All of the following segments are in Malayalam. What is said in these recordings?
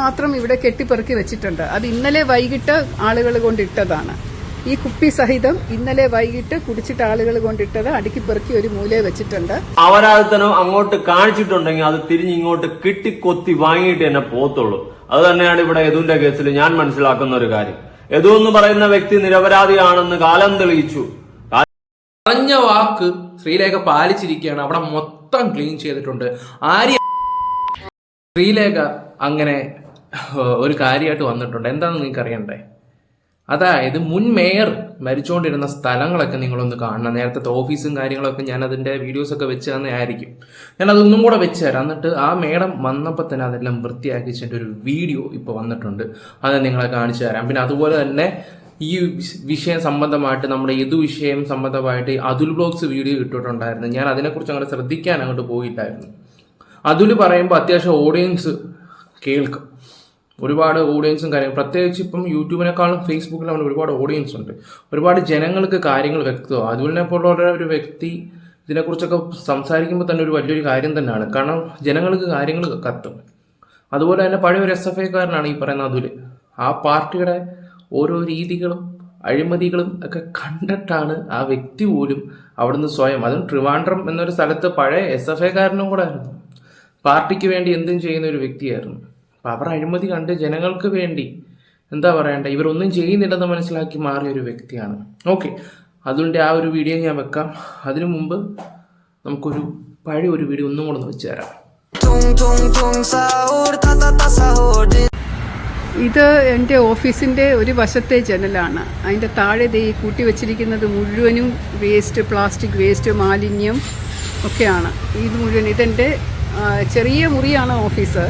മാത്രം ഇവിടെ കെട്ടിപ്പെറുക്കി വെച്ചിട്ടുണ്ട്. അത് ഇന്നലെ വൈകിട്ട് ആളുകൾ കൊണ്ടിട്ടതാണ്. ഈ കുപ്പി സഹിതം ഇന്നലെ വൈകിട്ട് കുടിച്ചിട്ട് ആളുകൾ കൊണ്ടിട്ടത് അടുക്കിപ്പെറുക്കി ഒരു മൂലയെ വെച്ചിട്ടുണ്ട്. അപരാധത്തനം അങ്ങോട്ട് കാണിച്ചിട്ടുണ്ടെങ്കിൽ അത് തിരിഞ്ഞ് ഇങ്ങോട്ട് കിട്ടിക്കൊത്തി വാങ്ങിയിട്ട് തന്നെ പോത്തുള്ളൂ അത് തന്നെയാണ് ഇവിടെ യദുവിന്റെ കേസിൽ ഞാൻ മനസ്സിലാക്കുന്ന ഒരു കാര്യം. യദു എന്ന് പറയുന്ന വ്യക്തി നിരപരാധിയാണെന്ന് കാലം തെളിയിച്ചു. പറഞ്ഞ വാക്ക് ശ്രീലേഖ പാലിച്ചിരിക്കുകയാണ്. അവിടെ മൊത്തം ക്ലീൻ ചെയ്തിട്ടുണ്ട്. ആര്യ ശ്രീലേഖ അങ്ങനെ ഒരു കാര്യമായിട്ട് വന്നിട്ടുണ്ട്. എന്താണെന്ന് നിങ്ങൾക്ക് അറിയണ്ടേ? അതായത് മുൻ മേയർ മരിച്ചുകൊണ്ടിരുന്ന സ്ഥലങ്ങളൊക്കെ നിങ്ങളൊന്ന് കാണണം. നേരത്തെ ഓഫീസും കാര്യങ്ങളൊക്കെ ഞാൻ അതിന്റെ വീഡിയോസൊക്കെ വെച്ച് തന്നെ ആയിരിക്കും ഞാൻ അതൊന്നും കൂടെ വെച്ച് തരാം. എന്നിട്ട് ആ മേഡം വന്നപ്പോൾ തന്നെ അതെല്ലാം വൃത്തിയാക്കി വെച്ചിട്ട് ഒരു വീഡിയോ ഇപ്പോൾ വന്നിട്ടുണ്ട്. അത് നിങ്ങളെ കാണിച്ചു തരാം. പിന്നെ അതുപോലെ തന്നെ ഈ വിഷയം സംബന്ധമായിട്ട് നമ്മുടെ ഏതു വിഷയം സംബന്ധമായിട്ട് അതുൽ ബ്ലോഗ്സ് വീഡിയോ ഇട്ടിട്ടുണ്ടായിരുന്നു. ഞാൻ അതിനെക്കുറിച്ച് അങ്ങോട്ട് ശ്രദ്ധിക്കാൻ അങ്ങോട്ട് പോയിട്ടായിരുന്നു അതുൽ പറയുമ്പോൾ അത്യാവശ്യം ഓഡിയൻസ് കേൾക്കും. ഒരുപാട് ഓഡിയൻസും കാര്യങ്ങൾ പ്രത്യേകിച്ച് ഇപ്പം യൂട്യൂബിനേക്കാളും ഫേസ്ബുക്കിലാണ് ഒരുപാട് ഓഡിയൻസ് ഉണ്ട്. ഒരുപാട് ജനങ്ങൾക്ക് കാര്യങ്ങൾ വ്യക്തമാവും അതുപോലെ പോലുള്ള ഒരു വ്യക്തി ഇതിനെക്കുറിച്ചൊക്കെ സംസാരിക്കുമ്പോൾ തന്നെ ഒരു വലിയൊരു കാര്യം തന്നെയാണ്. കാരണം ജനങ്ങൾക്ക് കാര്യങ്ങൾ കത്തും. അതുപോലെ തന്നെ പഴയ ഒരു എസ് എഫ് ഐക്കാരനാണ് ഈ പറയുന്ന അതുൽ. ആ പാർട്ടിയുടെ ഓരോ രീതികളും അഴിമതികളും ഒക്കെ കണ്ടിട്ടാണ് ആ വ്യക്തി പോലും അവിടുന്ന് സ്വയം അതും ട്രിവാൻഡ്രം എന്നൊരു സ്ഥലത്ത് പഴയ എസ് എഫ് ഐക്കാരനും കൂടെ ആയിരുന്നു. പാർട്ടിക്ക് വേണ്ടി എന്തും ചെയ്യുന്ന ഒരു വ്യക്തിയായിരുന്നു. അപ്പം അവർ അഴിമതി കണ്ട് ജനങ്ങൾക്ക് വേണ്ടി എന്താ പറയണ്ടേ? ഇവരൊന്നും ചെയ്യുന്നില്ലെന്ന് മനസ്സിലാക്കി മാറിയ ഒരു വ്യക്തിയാണ്. ഓക്കെ അതുകൊണ്ട് ആ ഒരു വീഡിയോ ഞാൻ വെക്കാം. അതിനു മുമ്പ് നമുക്കൊരു പഴയ ഒരു വീഡിയോ ഒന്നും കൂടെ ഒന്ന് വെച്ച് തരാം. ഇത് എന്റെ ഓഫീസിന്റെ ഒരു വശത്തെ ജനലാണ്. അതിന്റെ താഴെ ദേ കൂട്ടി വെച്ചിരിക്കുന്നത് മുഴുവനും വേസ്റ്റ് പ്ലാസ്റ്റിക് വേസ്റ്റ് മാലിന്യം ഒക്കെയാണ്. ഇത് മുഴുവൻ ഇതെന്റെ ചെറിയ മുറിയാണ് ഓഫീസ്.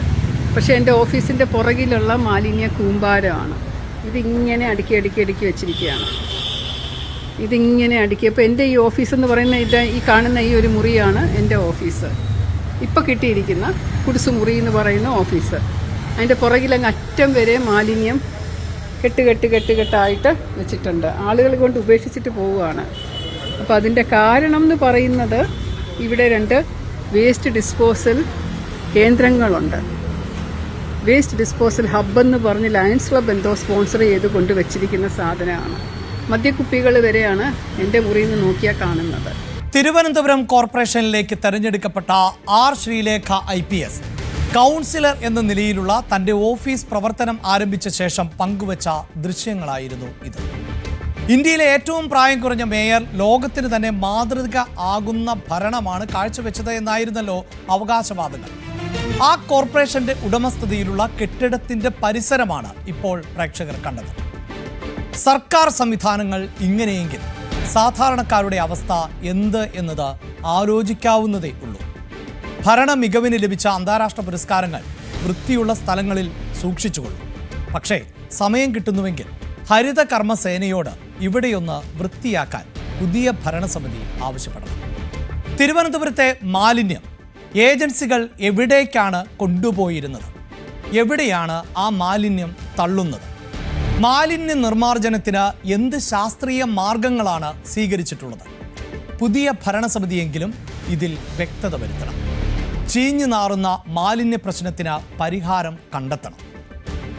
പക്ഷേ എന്റെ ഓഫീസിന്റെ പുറകിലുള്ള മാലിന്യ കൂമ്പാരമാണ്. ഇതിങ്ങനെ അടുക്കി അടുക്കി അടുക്കി വെച്ചിരിക്കുകയാണ്. ഇതിങ്ങനെ അടുക്കി. അപ്പോൾ എന്റെ ഈ ഓഫീസ് എന്ന് പറയുന്ന ഇത് ഈ കാണുന്ന ഈ ഒരു മുറിയാണ് എന്റെ ഓഫീസ്. ഇപ്പോൾ കിട്ടിയിരിക്കുന്ന കുടിസുമുറി എന്ന് പറയുന്ന ഓഫീസ്. അതിന്റെ പുറകിലങ്ങ് അറ്റം വരെ മാലിന്യം കെട്ട് കെട്ട് കെട്ട് കെട്ടായിട്ട് വെച്ചിട്ടുണ്ട്. ആളുകൾ കൊണ്ട് ഉപേക്ഷിച്ചിട്ട് പോവുകയാണ്. അപ്പോൾ അതിന്റെ കാരണം എന്ന് പറയുന്നത് ഇവിടെ രണ്ട് വേസ്റ്റ് ഡിസ്പോസൽ കേന്ദ്രങ്ങളുണ്ട്. വേസ്റ്റ് ഡിസ്പോസൽ ഹബ്ബ് എന്ന് പറഞ്ഞ് ലയൺസ് ക്ലബ് എന്തോ സ്പോൺസർ ചെയ്ത് കൊണ്ടുവച്ചിരിക്കുന്ന സാധനമാണ്. മദ്യക്കുപ്പികൾ വരെയാണ് എന്റെ മുറിയിൽ നിന്ന് നോക്കിയാൽ കാണുന്നത്. തിരുവനന്തപുരം കോർപ്പറേഷനിലേക്ക് തെരഞ്ഞെടുക്കപ്പെട്ട R Sreelekha I P S councillor എന്ന നിലയിലുള്ള തന്റെ ഓഫീസ് പ്രവർത്തനം ആരംഭിച്ച ശേഷം പങ്കുവച്ച ദൃശ്യങ്ങളായിരുന്നു ഇത്. ഇന്ത്യയിലെ ഏറ്റവും പ്രായം കുറഞ്ഞ മേയർ ലോകത്തിന് തന്നെ മാതൃക ആകുന്ന ഭരണമാണ് കാഴ്ചവെച്ചത് എന്നായിരുന്നല്ലോ അവകാശവാദങ്ങൾ. ആ കോർപ്പറേഷന്റെ ഉടമസ്ഥതയിലുള്ള കെട്ടിടത്തിന്റെ പരിസരമാണ് ഇപ്പോൾ പ്രേക്ഷകർ കണ്ടത്. സർക്കാർ സംവിധാനങ്ങൾ ഇങ്ങനെയെങ്കിൽ സാധാരണക്കാരുടെ അവസ്ഥ എന്ത് എന്നത് ആലോചിക്കാവുന്നതേ ഉള്ളൂ. ഭരണ മികവിന് ലഭിച്ച അന്താരാഷ്ട്ര പുരസ്കാരങ്ങൾ വൃത്തിയുള്ള സ്ഥലങ്ങളിൽ സൂക്ഷിച്ചുകൊള്ളും. പക്ഷേ സമയം കിട്ടുന്നുവെങ്കിൽ ഹരിത കർമ്മസേനയോട് ഇവിടെയൊന്ന് വൃത്തിയാക്കാൻ പുതിയ ഭരണസമിതി ആവശ്യപ്പെടണം. തിരുവനന്തപുരത്തെ മാലിന്യം ഏജൻസികൾ എവിടേക്കാണ് കൊണ്ടുപോയിരുന്നത്? എവിടെയാണ് ആ മാലിന്യം തള്ളുന്നത്? മാലിന്യ നിർമ്മാർജനത്തിന് എന്ത് ശാസ്ത്രീയ മാർഗങ്ങളാണ് സ്വീകരിച്ചിട്ടുള്ളത്? പുതിയ ഭരണസമിതിയെങ്കിലും ഇതിൽ വ്യക്തത വരുത്തണം. ചീഞ്ഞു നാറുന്ന മാലിന്യ പ്രശ്നത്തിന് പരിഹാരം കണ്ടെത്തണം.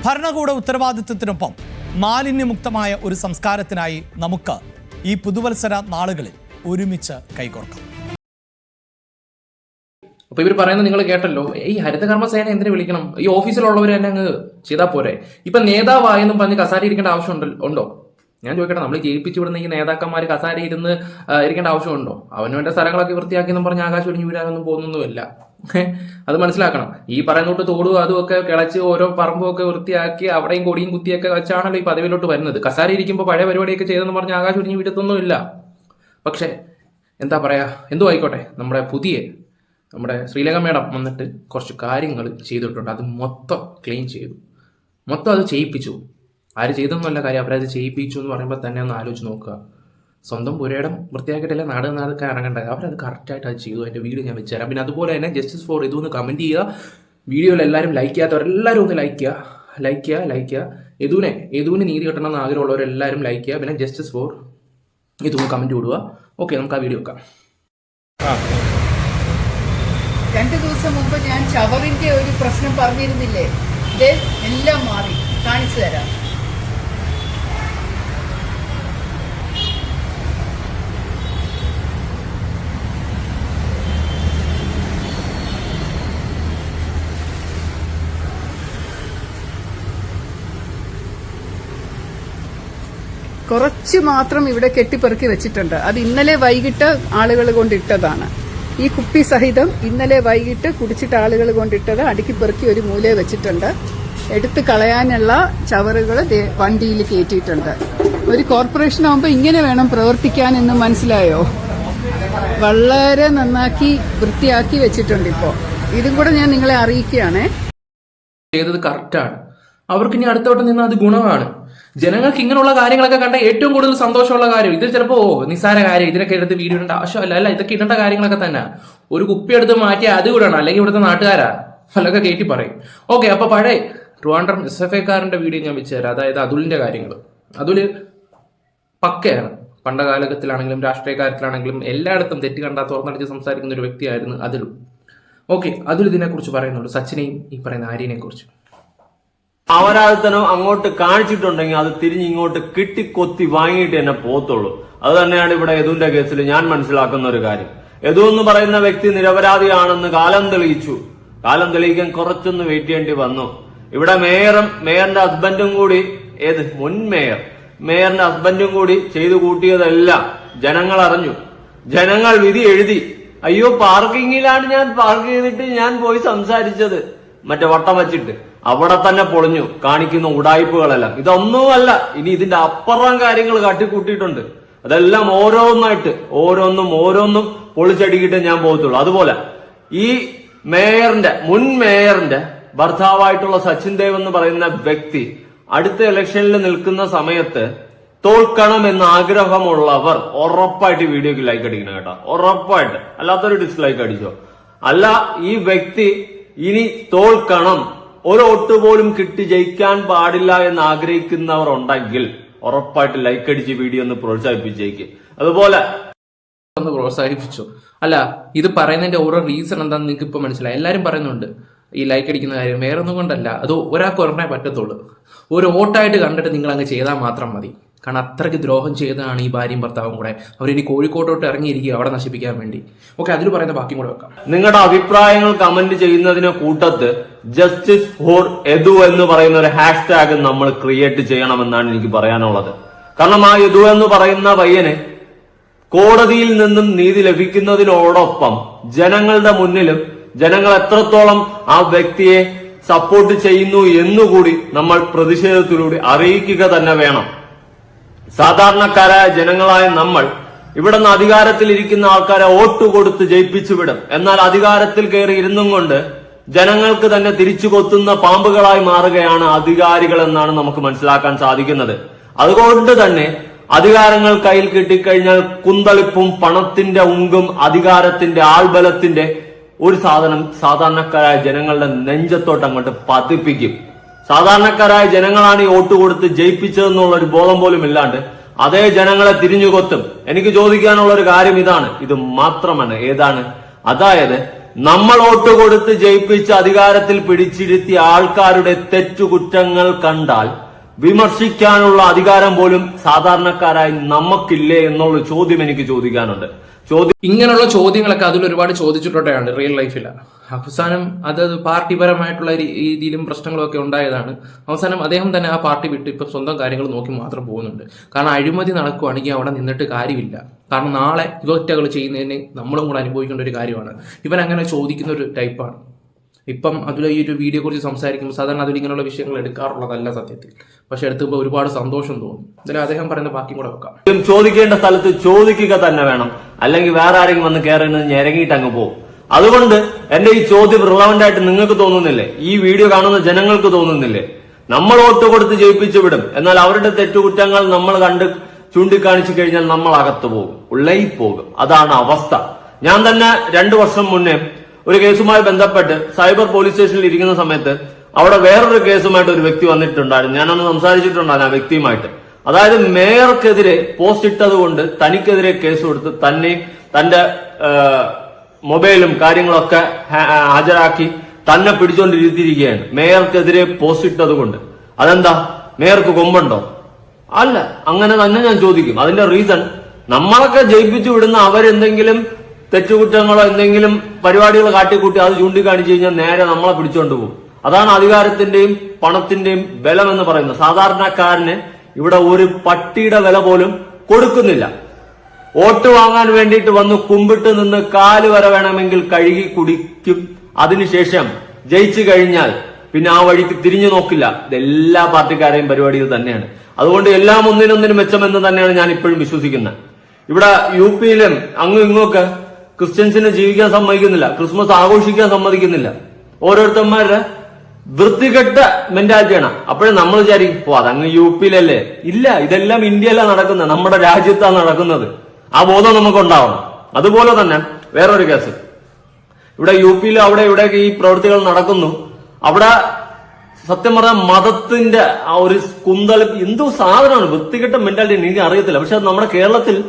ഭരണകൂട ഉത്തരവാദിത്വത്തിനൊപ്പം മാലിന്യമുക്തമായ ഒരു സംസ്കാരത്തിനായി നമുക്ക് ഈ പുതുവത്സര നാളുകളിൽ ഒരുമിച്ച് കൈകോർക്കാം. അപ്പൊ ഇവർ പറയുന്നത് നിങ്ങൾ കേട്ടല്ലോ. ഈ ഹരിതകർമ്മസേന എന്തിനു വിളിക്കണം? ഈ ഓഫീസിലുള്ളവർ തന്നെ അങ്ങ് ചെയ്താൽ പോരെ. ഇപ്പൊ നേതാവായെന്നും പറഞ്ഞ് കസാരി ഇരിക്കേണ്ട ആവശ്യം ഉണ്ടോ? ഞാൻ ചോദിക്കട്ടെ നമ്മൾ ജയിപ്പിച്ചു വിടുന്ന ഈ നേതാക്കന്മാർ കസാരി ഇരുന്ന് ഇരിക്കേണ്ട ആവശ്യമുണ്ടോ? അവന് വേണ്ട സ്ഥലങ്ങളൊക്കെ വൃത്തിയാക്കിയെന്നും പറഞ്ഞ് ആകാശം ഒഴിഞ്ഞു വീഴാനൊന്നും പോകുന്നൊന്നുമില്ല. അത് മനസ്സിലാക്കണം. ഈ പറയുന്ന തൊട്ട് തോടും അതും ഒക്കെ കിളച്ച് ഓരോ പറമ്പും ഒക്കെ വൃത്തിയാക്കി അവിടെയും കൊടിയും കുത്തിയൊക്കെ വെച്ചാണല്ലോ ഈ പദവിയിലോട്ട് വരുന്നത്. കസാരി ഇരിക്കുമ്പോൾ പഴയ പരിപാടിയൊക്കെ ചെയ്തെന്ന് പറഞ്ഞ് ആകാശം ഒഴിഞ്ഞു വീഴത്തൊന്നുമില്ല. പക്ഷേ എന്താ പറയാ? എന്തോ ആയിക്കോട്ടെ നമ്മുടെ പുതിയ നമ്മുടെ ശ്രീലേഖ മേഡം വന്നിട്ട് കുറച്ച് കാര്യങ്ങൾ ചെയ്തിട്ടുണ്ട്. അത് മൊത്തം ക്ലീൻ ചെയ്തു. മൊത്തം അത് ചെയ്യിപ്പിച്ചു. ആര് ചെയ്തെന്നല്ല കാര്യം. അവരത് ചെയ്യിപ്പിച്ചു എന്ന് പറയുമ്പോൾ തന്നെ ഒന്ന് ആലോചിച്ച് നോക്കുക. സ്വന്തം പുരയിടം വൃത്തിയാക്കിയിട്ടല്ലേ നാട് നാടൊക്കെ ഇറങ്ങേണ്ടത് അവരത് കറക്റ്റായിട്ട് അത് ചെയ്തു. അതിന്റെ വീഡിയോ ഞാൻ വെച്ചുതരാം പിന്നെ അതുപോലെ തന്നെ ജസ്റ്റിസ് ഫോർ ഇതൊന്ന് കമന്റ് ചെയ്യുക. വീഡിയോയിൽ എല്ലാവരും ലൈക്ക് ചെയ്യാത്തവരെല്ലാവരും ഒന്ന് ലൈക്ക് ചെയ്യുക. ലൈക്ക് ചെയ്യുക ലൈക്ക് ചെയ്യുക. യദുവിനെ യദുവിന് നീതി കിട്ടണം എന്ന് ആഗ്രഹമുള്ളവരെല്ലാവരും ലൈക്ക് ചെയ്യുക. പിന്നെ ജസ്റ്റിസ് ഫോർ ഇതൊന്ന് കമന്റ് വിടുക ഓക്കെ നമുക്ക് ആ വീഡിയോ വെക്കാം. രണ്ട് ദിവസം മുമ്പ് ഞാൻ ചവറിന്റെ ഒരു പ്രശ്നം പറഞ്ഞിരുന്നില്ലേ? ഇത് എല്ലാം മാറി. കാണിച്ചു തരാം. കുറച്ച് മാത്രം ഇവിടെ കെട്ടിപ്പെറുക്കി വെച്ചിട്ടുണ്ട്. അത് ഇന്നലെ വൈകിട്ട് ആളുകൾ കൊണ്ടിട്ടതാണ്. ഈ കുപ്പി സഹിതം ഇന്നലെ വൈകിട്ട് കുടിച്ചിട്ട് ആളുകൾ കൊണ്ടിട്ടത് അടുക്കി പെറുക്കി ഒരു മൂലയെ വെച്ചിട്ടുണ്ട്. എടുത്തു കളയാനുള്ള ചവറുകൾ വണ്ടിയിൽ കയറ്റിയിട്ടുണ്ട്. ഒരു കോർപ്പറേഷൻ ആകുമ്പോൾ ഇങ്ങനെ വേണം പ്രവർത്തിക്കാൻ എന്ന് മനസ്സിലായോ? വളരെ നന്നാക്കി വൃത്തിയാക്കി വെച്ചിട്ടുണ്ട് ഇപ്പോൾ ഇതും കൂടെ ഞാൻ നിങ്ങളെ അറിയിക്കുകയാണേ. ചെയ്തത് കറക്റ്റാണ് അവർക്ക് ഇനി അടുത്തോട്ട് നിന്ന് അത് ഗുണമാണ്. ജനങ്ങൾക്ക് ഇങ്ങനെയുള്ള കാര്യങ്ങളൊക്കെ കണ്ട ഏറ്റവും കൂടുതൽ സന്തോഷമുള്ള കാര്യം ഇതിൽ ചിലപ്പോ ഓ നിസ്സാര കാര്യം ഇതിനൊക്കെ എടുത്ത് വീഡിയോ ഇടേണ്ട. ആവശ്യമല്ല അല്ല ഇതൊക്കെ ഇടേണ്ട കാര്യങ്ങളൊക്കെ തന്നെ. ഒരു കുപ്പി എടുത്ത് മാറ്റി അത് വിടണം അല്ലെങ്കിൽ ഇവിടുത്തെ നാട്ടുകാരാ. അല്ലൊക്കെ കയറ്റി പറയും. ഓക്കെ അപ്പൊ പഴയ ട്രിവാൻഡ്രം എസ് എഫ് എക്കാരന്റെ വീഡിയോ ഞാൻ വെച്ചുതരാം അതായത് അതുലിന്റെ കാര്യങ്ങൾ. അതുൽ പക്കയാണ്. പണ്ട കാലഘട്ടത്തിലാണെങ്കിലും രാഷ്ട്രീയക്കാരത്തിലാണെങ്കിലും എല്ലായിടത്തും തെറ്റ് കണ്ടാൽ തുറന്നടിച്ച് സംസാരിക്കുന്ന ഒരു വ്യക്തിയായിരുന്നു അതിലും. ഓക്കെ അതിൽ ഇതിനെക്കുറിച്ച് പറയുന്നുണ്ട് സച്ചിനെയും ഈ പറയുന്ന ആര്യനെ കുറിച്ച് അവരാധത്തനം അങ്ങോട്ട് കാണിച്ചിട്ടുണ്ടെങ്കിൽ അത് തിരിഞ്ഞ് ഇങ്ങോട്ട് കിട്ടിക്കൊത്തി വാങ്ങിയിട്ട് തന്നെ പോത്തുള്ളൂ അത് തന്നെയാണ് ഇവിടെ യദുവിന്റെ കേസിൽ ഞാൻ മനസ്സിലാക്കുന്ന ഒരു കാര്യം. യദു എന്ന് പറയുന്ന വ്യക്തി നിരപരാധിയാണെന്ന് കാലം തെളിയിച്ചു. കാലം തെളിയിക്കാൻ കുറച്ചൊന്ന് വെയിറ്റ് ചെയ്യേണ്ടി വന്നു. ഇവിടെ മേയറും മേയറിന്റെ ഹസ്ബൻഡും കൂടി ഏത്? മുൻ മേയർ. മേയറിന്റെ ഹസ്ബൻഡും കൂടി ചെയ്തു കൂട്ടിയതെല്ലാം ജനങ്ങൾ അറിഞ്ഞു. ജനങ്ങൾ വിധി എഴുതി. അയ്യോ പാർക്കിങ്ങിലാണ് ഞാൻ പാർക്ക് ചെയ്തിട്ട് ഞാൻ പോയി സംസാരിച്ചത്. മറ്റേ വട്ടം വെച്ചിട്ട്. അവിടെ തന്നെ പൊളിഞ്ഞു. കാണിക്കുന്ന ഉടായ്പകളെല്ലാം ഇതൊന്നുമല്ല. ഇനി ഇതിന്റെ അപ്പുറം കാര്യങ്ങൾ കാട്ടിക്കൂട്ടിയിട്ടുണ്ട്. അതെല്ലാം ഓരോന്നായിട്ട് ഓരോന്നും ഓരോന്നും പൊളിച്ചടിക്കിട്ട് ഞാൻ പോകത്തുള്ളൂ. അതുപോലെ ഈ മേയറിന്റെ മുൻ മേയറിന്റെ ഭർത്താവായിട്ടുള്ള സച്ചിൻ ദേവ് എന്ന് പറയുന്ന വ്യക്തി അടുത്ത ഇലക്ഷനിൽ നിൽക്കുന്ന സമയത്ത് തോൽക്കണം എന്ന ആഗ്രഹമുള്ളവർ ഉറപ്പായിട്ട് വീഡിയോക്ക് ലൈക്ക് അടിക്കണം കേട്ടോ. ഉറപ്പായിട്ട്. അല്ലാത്തൊരു ഡിസ്ലൈക്ക് അടിച്ചോ. അല്ല ഈ വ്യക്തി ഇനി തോൽക്കണം ഒരു വോട്ട് പോലും കിട്ടി ജയിക്കാൻ പാടില്ല എന്ന് ആഗ്രഹിക്കുന്നവർ ഉണ്ടെങ്കിൽ ഉറപ്പായിട്ട് ലൈക്ക് അടിച്ച് വീഡിയോ ഒന്ന് പ്രോത്സാഹിപ്പിച്ചേക്ക് അതുപോലെ ഒന്ന് പ്രോത്സാഹിപ്പിച്ചു. അല്ല ഇത് പറയുന്നതിന്റെ ഓരോ റീസൺ എന്താണെന്ന് നിങ്ങൾക്ക് ഇപ്പൊ മനസ്സിലായി? എല്ലാരും പറയുന്നുണ്ട് ഈ ലൈക്ക് അടിക്കുന്ന കാര്യം. വേറെ ഒന്നും കൊണ്ടല്ല. അത് ഒരാൾക്ക് ഒരെണ്ണേ പറ്റത്തുള്ളൂ. ഒരു വോട്ടായിട്ട് കണ്ടിട്ട് നിങ്ങൾ അങ്ങ് ചെയ്താൽ മാത്രം മതി. കാരണം അത്രയ്ക്ക് ദ്രോഹം ചെയ്തതാണ് ഈ ഭാര്യയും ഭർത്താവും കൂടെ. അവരിനി കോഴിക്കോട്ടോട്ട് ഇറങ്ങിയിരിക്കുക അവിടെ നശിപ്പിക്കാൻ വേണ്ടി. ഓക്കെ അതിൽ പറയുന്ന ബാക്കി കൂടെ വെക്കാം. നിങ്ങളുടെ അഭിപ്രായങ്ങൾ കമന്റ് ചെയ്യുന്നതിന് കൂട്ടത്ത് ജസ്റ്റിസ് ഫോർ എദു എന്ന് പറയുന്ന ഒരു ഹാഷ് ടാഗ് നമ്മൾ ക്രിയേറ്റ് ചെയ്യണമെന്നാണ് എനിക്ക് പറയാനുള്ളത്. കാരണം ആ യദു എന്ന് പറയുന്ന പയ്യന് കോടതിയിൽ നിന്നും നീതി ലഭിക്കുന്നതിനോടൊപ്പം ജനങ്ങളുടെ മുന്നിലും ജനങ്ങൾ എത്രത്തോളം ആ വ്യക്തിയെ സപ്പോർട്ട് ചെയ്യുന്നു എന്നുകൂടി നമ്മൾ പ്രതിഷേധത്തിലൂടെ അറിയിക്കുക തന്നെ വേണം. സാധാരണക്കാരായ ജനങ്ങളായ നമ്മൾ ഇവിടുന്ന് അധികാരത്തിൽ ഇരിക്കുന്ന ആൾക്കാരെ വോട്ട് കൊടുത്ത് ജയിപ്പിച്ചു വിടും. എന്നാൽ അധികാരത്തിൽ കയറി ഇരുന്നും കൊണ്ട് ജനങ്ങൾക്ക് തന്നെ തിരിച്ചു കൊത്തുന്ന പാമ്പുകളായി മാറുകയാണ് അധികാരികൾ എന്നാണ് നമുക്ക് മനസ്സിലാക്കാൻ സാധിക്കുന്നത്. അതുകൊണ്ട് തന്നെ അധികാരങ്ങൾ കയ്യിൽ കിട്ടിക്കഴിഞ്ഞാൽ കുന്തളിപ്പും പണത്തിന്റെ ഉങ്കും അധികാരത്തിന്റെ ആൾബലത്തിന്റെ ഒരു സാധനം സാധാരണക്കാരായ ജനങ്ങളുടെ നെഞ്ചത്തോട്ട് അങ്ങോട്ട് പതിപ്പിക്കും. സാധാരണക്കാരായ ജനങ്ങളാണ് ഈ വോട്ട് കൊടുത്ത് ജയിപ്പിച്ചതെന്നുള്ള ഒരു ബോധം പോലും ഇല്ലാണ്ട് അതേ ജനങ്ങളെ തിരിഞ്ഞുകൊത്തും. എനിക്ക് ചോദിക്കാനുള്ള ഒരു കാര്യം ഇതാണ്. ഇത് മാത്രമാണ്. ഏതാണ്? അതായത് നമ്മൾ വോട്ട് കൊടുത്ത് ജയിപ്പിച്ച് അധികാരത്തിൽ പിടിച്ചിരുത്തിയ ആൾക്കാരുടെ തെറ്റുകുറ്റങ്ങൾ കണ്ടാൽ വിമർശിക്കാനുള്ള അധികാരം പോലും സാധാരണക്കാരായി നമുക്കില്ലേ എന്നുള്ള ചോദ്യം എനിക്ക് ചോദിക്കാനുണ്ട്. ചോദ്യം ഇങ്ങനെയുള്ള ചോദ്യങ്ങളൊക്കെ അതിൽ ഒരുപാട് ചോദിച്ചിട്ടുണ്ടാണ് റിയൽ ലൈഫിൽ അവസാനം അത് പാർട്ടിപരമായിട്ടുള്ള രീതിയിലും പ്രശ്നങ്ങളൊക്കെ ഉണ്ടായതാണ്. അവസാനം അദ്ദേഹം തന്നെ ആ പാർട്ടി വിട്ട് ഇപ്പം സ്വന്തം കാര്യങ്ങൾ നോക്കി മാത്രം പോകുന്നുണ്ട്. കാരണം അഴിമതി നടക്കുവാണെങ്കിൽ അവിടെ നിന്നിട്ട് കാര്യമില്ല. കാരണം നാളെ ഇവറ്റകൾ ചെയ്യുന്നതിന് നമ്മളും കൂടെ അനുഭവിക്കേണ്ട ഒരു കാര്യമാണ്. ഇവൻ അങ്ങനെ ചോദിക്കുന്ന ഒരു ടൈപ്പാണ്. ഇപ്പം അതിൽ ഈ ഒരു വീഡിയോ കുറിച്ച് സംസാരിക്കുമ്പോൾ സാധാരണ അതിൽ ഇങ്ങനെയുള്ള വിഷയങ്ങൾ എടുക്കാറുള്ളതല്ല സത്യത്തിൽ. പക്ഷെ എടുത്തുമ്പോൾ ഒരുപാട് സന്തോഷം തോന്നും. ഇതിൽ അദ്ദേഹം പറയുന്ന ബാക്കി കൂടെ വെക്കാം. ചോദിക്കേണ്ട സ്ഥലത്ത് ചോദിക്കുക തന്നെ വേണം. അല്ലെങ്കിൽ വേറെ ആരെങ്കിലും വന്ന് കയറുന്നത് ഞെരങ്ങിയിട്ട് അങ്ങ് പോകും. അതുകൊണ്ട് എന്റെ ഈ ചോദ്യം റിലവന്റ് ആയിട്ട് നിങ്ങൾക്ക് തോന്നുന്നില്ലേ? ഈ വീഡിയോ കാണുന്ന ജനങ്ങൾക്ക് തോന്നുന്നില്ലേ? നമ്മൾ വോട്ട് കൊടുത്ത് ജയിപ്പിച്ചു വിടും. എന്നാൽ അവരുടെ തെറ്റുകുറ്റങ്ങൾ നമ്മൾ കണ്ട് ചൂണ്ടിക്കാണിച്ചു കഴിഞ്ഞാൽ നമ്മൾ അകത്തു പോകും ഉള്ളയിൽ പോകും. അതാണ് അവസ്ഥ. ഞാൻ തന്നെ രണ്ടു വർഷം മുന്നേ ഒരു കേസുമായി ബന്ധപ്പെട്ട് സൈബർ പോലീസ് സ്റ്റേഷനിൽ ഇരിക്കുന്ന സമയത്ത് അവിടെ വേറൊരു കേസുമായിട്ട് ഒരു വ്യക്തി വന്നിട്ടുണ്ടായിരുന്നു. ഞാനന്ന് സംസാരിച്ചിട്ടുണ്ടായിരുന്നു ആ വ്യക്തിയുമായിട്ട്. അതായത് മേയർക്കെതിരെ പോസ്റ്റ് ഇട്ടതുകൊണ്ട് തനിക്കെതിരെ കേസ് കൊടുത്ത് തന്നെ തന്റെ മൊബൈലും കാര്യങ്ങളൊക്കെ ഹാജരാക്കി തന്നെ പിടിച്ചുകൊണ്ടിരുത്തിയിരിക്കുകയാണ് മേയർക്കെതിരെ പോസ്റ്റ് ഇട്ടതുകൊണ്ട്. അതെന്താ? മേയർക്ക് കൊമ്പുണ്ടോ? അല്ല അങ്ങനെ തന്നെ ഞാൻ ചോദിക്കും. അതിന്റെ റീസൺ നമ്മളൊക്കെ ജയിപ്പിച്ചു വിടുന്ന അവരെന്തെങ്കിലും തെറ്റുകുറ്റങ്ങളോ എന്തെങ്കിലും പരിപാടികൾ കാട്ടിക്കൂട്ടി അത് ചൂണ്ടിക്കാണിച്ചു കഴിഞ്ഞാൽ നേരെ നമ്മളെ പിടിച്ചോണ്ട് പോകും. അതാണ് അധികാരത്തിന്റെയും പണത്തിന്റെയും ബലം എന്ന് പറയുന്നത്. സാധാരണക്കാരന് ഇവിടെ ഒരു പട്ടിയുടെ വില പോലും കൊടുക്കുന്നില്ല. വോട്ട് വാങ്ങാൻ വേണ്ടിയിട്ട് വന്ന് കുമ്പിട്ട് നിന്ന് കാൽ വരെ വേണമെങ്കിൽ കഴുകി കുടിക്കും. അതിനുശേഷം ജയിച്ചു കഴിഞ്ഞാൽ പിന്നെ ആ വഴിക്ക് തിരിഞ്ഞു നോക്കില്ല. ഇതെല്ലാ പാർട്ടിക്കാരെയും പരിപാടികൾ തന്നെയാണ്. അതുകൊണ്ട് എല്ലാം ഒന്നിനൊന്നിനും മെച്ചമെന്ന് തന്നെയാണ് ഞാൻ ഇപ്പോഴും വിശ്വസിക്കുന്നത്. ഇവിടെ യു പിയിലും അങ്ങും ഇങ്ങുമൊക്കെ ക്രിസ്ത്യൻസിന് ജീവിക്കാൻ സമ്മതിക്കുന്നില്ല. ക്രിസ്മസ് ആഘോഷിക്കാൻ സമ്മതിക്കുന്നില്ല. ഓരോരുത്തന്മാരുടെ വൃത്തികെട്ട മെന്റാലിറ്റിയാണ് അപ്പോഴും നമ്മൾ വിചാരിക്കും ഓ അതങ്ങ് യു പിയിലല്ലേ ഇല്ല ഇതെല്ലാം ഇന്ത്യയിലാണ് നടക്കുന്നത്. നമ്മുടെ രാജ്യത്താണ് നടക്കുന്നത്. ആ ബോധം നമുക്ക് ഉണ്ടാവണം അതുപോലെ തന്നെ വേറൊരു കേസ്. ഇവിടെ യു പിയിലും അവിടെ ഇവിടെയൊക്കെ ഈ പ്രവൃത്തികൾ നടക്കുന്നു. അവിടെ സത്യം പറഞ്ഞാൽ മതത്തിന്റെ ആ ഒരു കുന്തളി എന്തോ സാധനമാണ് വൃത്തികെട്ട മെന്റാലിറ്റി എനിക്ക് അറിയത്തില്ല. പക്ഷെ നമ്മുടെ കേരളത്തിൽ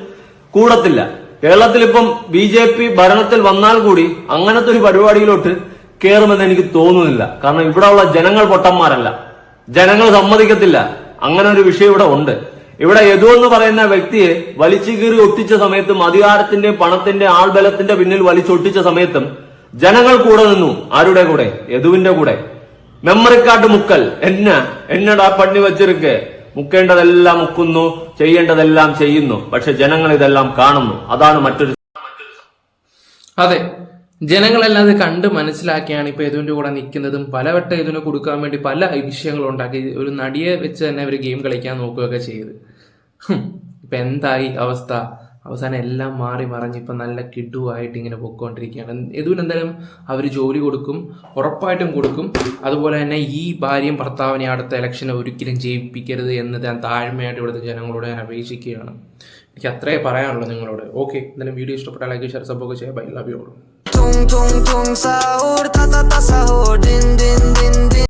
കൂടത്തില്ല. കേരളത്തിൽ ഇപ്പം ബി ജെ പി ഭരണത്തിൽ വന്നാൽ കൂടി അങ്ങനത്തെ ഒരു പരിപാടിയിലോട്ട് കയറുമെന്ന് എനിക്ക് തോന്നുന്നില്ല. കാരണം ഇവിടെ ഉള്ള ജനങ്ങൾ പൊട്ടന്മാരല്ല. ജനങ്ങൾ സമ്മതിക്കത്തില്ല. അങ്ങനെ ഒരു വിഷയം ഇവിടെ ഉണ്ട്. ഇവിടെ യദു എന്ന് പറയുന്ന വ്യക്തിയെ വലിച്ചു കീറി ഒട്ടിച്ച സമയത്തും അധികാരത്തിന്റെയും പണത്തിന്റെയും ആൾബലത്തിന്റെ പിന്നിൽ വലിച്ചൊട്ടിച്ച സമയത്തും ജനങ്ങൾ കൂടെ നിന്നു. ആരുടെ കൂടെ? യദുവിന്റെ കൂടെ. മെമ്മറി കാർഡ് മുക്കൽ. എന്ന എന്നടാ പണി വെച്ചിരിക്കെ? മുക്കേണ്ടതെല്ലാം മുക്കുന്നു ചെയ്യേണ്ടതെല്ലാം ചെയ്യുന്നു. പക്ഷെ ജനങ്ങൾ ഇതെല്ലാം കാണുന്നു. അതാണ് മറ്റൊരു അതെ. ജനങ്ങളെല്ലാം അത് കണ്ട് മനസ്സിലാക്കിയാണ് ഇപ്പൊ യദുവിന്റെ കൂടെ നിൽക്കുന്നതും പലവട്ടം യദുവിനെ കൊടുക്കാൻ വേണ്ടി പല വിഷയങ്ങളും ഉണ്ടാക്കി. ഒരു നടിയെ വെച്ച് തന്നെ അവർ ഗെയിം കളിക്കാൻ നോക്കുകയൊക്കെ ചെയ്ത്. ഇപ്പൊ എന്തായി അവസ്ഥ? അവസാനം എല്ലാം മാറി മറിഞ്ഞ് ഇപ്പം നല്ല കിഡുവായിട്ട് ഇങ്ങനെ പൊക്കോണ്ടിരിക്കുകയാണ്. യദുവിന് എന്തായാലും അവർ ജോലി കൊടുക്കും ഉറപ്പായിട്ടും കൊടുക്കും. അതുപോലെ തന്നെ ഈ ഭാര്യയും ഭർത്താവിനെ അടുത്ത ഇലക്ഷനെ ഒരിക്കലും ജയിപ്പിക്കരുത് എന്ന് ഞാൻ താഴ്മയായിട്ട് ഇവിടുത്തെ ജനങ്ങളോട് ഞാൻ അപേക്ഷിക്കുകയാണ്. എനിക്ക് അത്രേ പറയാനുള്ളൂ നിങ്ങളോട്. ഓക്കെ എന്തായാലും വീഡിയോ ഇഷ്ടപ്പെട്ട ലൈക്ക് ഷെയർ സബ്ബൊക്കെ ചെയ്യാം ബൈ ലവ് യു